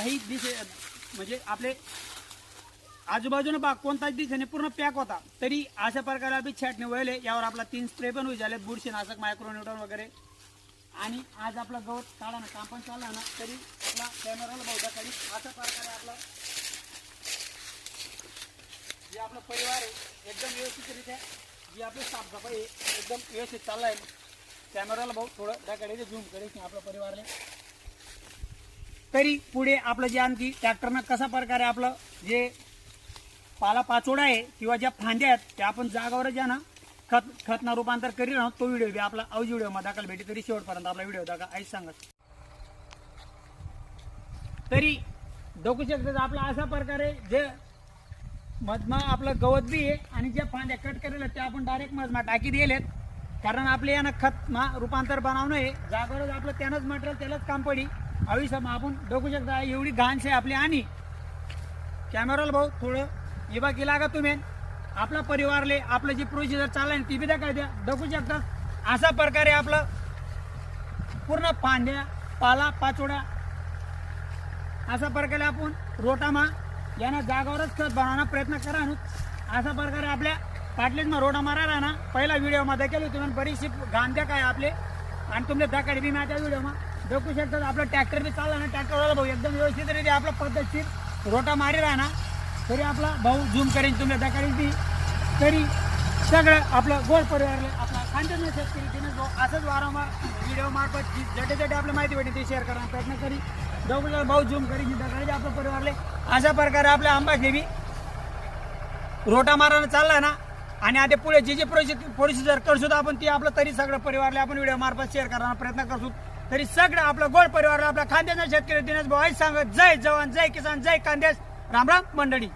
काही दिशे म्हणजे आपले आजूबाजूनं बाग कोणताच दिसेने पूर्ण पॅक होता. तरी अशा प्रकारे आपली छाटणे वळले यावर आपला तीन स्प्रे पण होई झाले बुरशीनाशक मायक्रोन्युटॉन वगैरे. आणि आज आपला गवत काढा ना काम पण चालला ना तरी आपला कॅमेराला बहुधा कधी अशा प्रकारे आपला जे आपला परिवार आहे एकदम व्यवस्थितरित्या जी आपली साफसफाई आहे एकदम व्यवस्थित चालला आहे कॅमेराला भाऊ थोडं त्याकडे झूम करेल. आपल्या परिवारने तरी पुढे आपलं जे आणखी ट्रॅक्टरनं कसा प्रकारे आपलं जे पाला पाचोडा आहे किंवा ज्या फांद्या आहेत त्या आपण जागावर ज्या ना खत खतना रूपांतर करी आहोत तो व्हिडिओ बी आपला औजी व्हिडिओमध्ये दाखल भेटी तरी शेवटपर्यंत आपला व्हिडिओ दाखा आईच सांगत तरी डोकू शकतात आपला अशा प्रकारे जे मधमा आपलं गवत बी आहे आणि ज्या फांद्या कट करेल त्या आपण डायरेक्ट मधमा टाकी दिलेत कारण आपले यानं खत मा रूपांतर बनवणं आहे. जागोरच आपलं त्यानंच मटेरियल त्यालाच काम पडी. आयुष्यात आपण बघू शकता एवढी घाणशी आहे आपली. आणि कॅमेराला भाऊ थोडं इबा केला का तुम्ही. आपला परिवारले आपलं जी प्रोसिजर चाललाय ती बी काय द्या. बघू शकता अशा प्रकारे आपलं पूर्ण फांद्या पाला पाचोड्या अशा प्रकारे आपण रोटामा यांना जागावरच खत बनवण्याचा प्रयत्न करा नु. अशा प्रकारे आपल्या पाटलीत रोडा मारायला ना पहिला व्हिडिओमध्ये केली तुम्ही बरीचशी गांध्या काय आपले. आणि तुमले दाखवली बी माझ्या व्हिडिओ मा शकतात आपलं ट्रॅक्टर बी चालला ना ट्रॅक्टरवाला भाऊ एकदम व्यवस्थित रीती आपला पद्धतशीर रोटा मारी राहा ना तरी आपला भाऊ झूम करेन तुम्ही दाखवली ती. तरी सगळं आपलं गोड परिवारला आपला खांदेश शेतकरी तिने जो असंच वारंवार व्हिडिओ मार्फत जी जटे जटे आपली माहिती भेटेल ती शेअर करण्याचा प्रयत्न करी. दोघं भाऊ झूम करी जी दाखवली आपल्या परिवारले. अशा प्रकारे आपल्या आंबाखेबी रोटा मारायला चालला ना आणि आता पुढे जे जे प्रोजेक्ट प्रोसिजर करतो आपण ती आपलं तरी सगळं परिवारला आपण व्हिडिओ मार्फत शेअर करण्याचा प्रयत्न करू तरी सगळं आपलं गोड परिवार आपल्या खांद्याचा शेतकरी दिनेश भाऊ सांगत जय जवान जय किसान जय कांदेश राम राम मंडळी.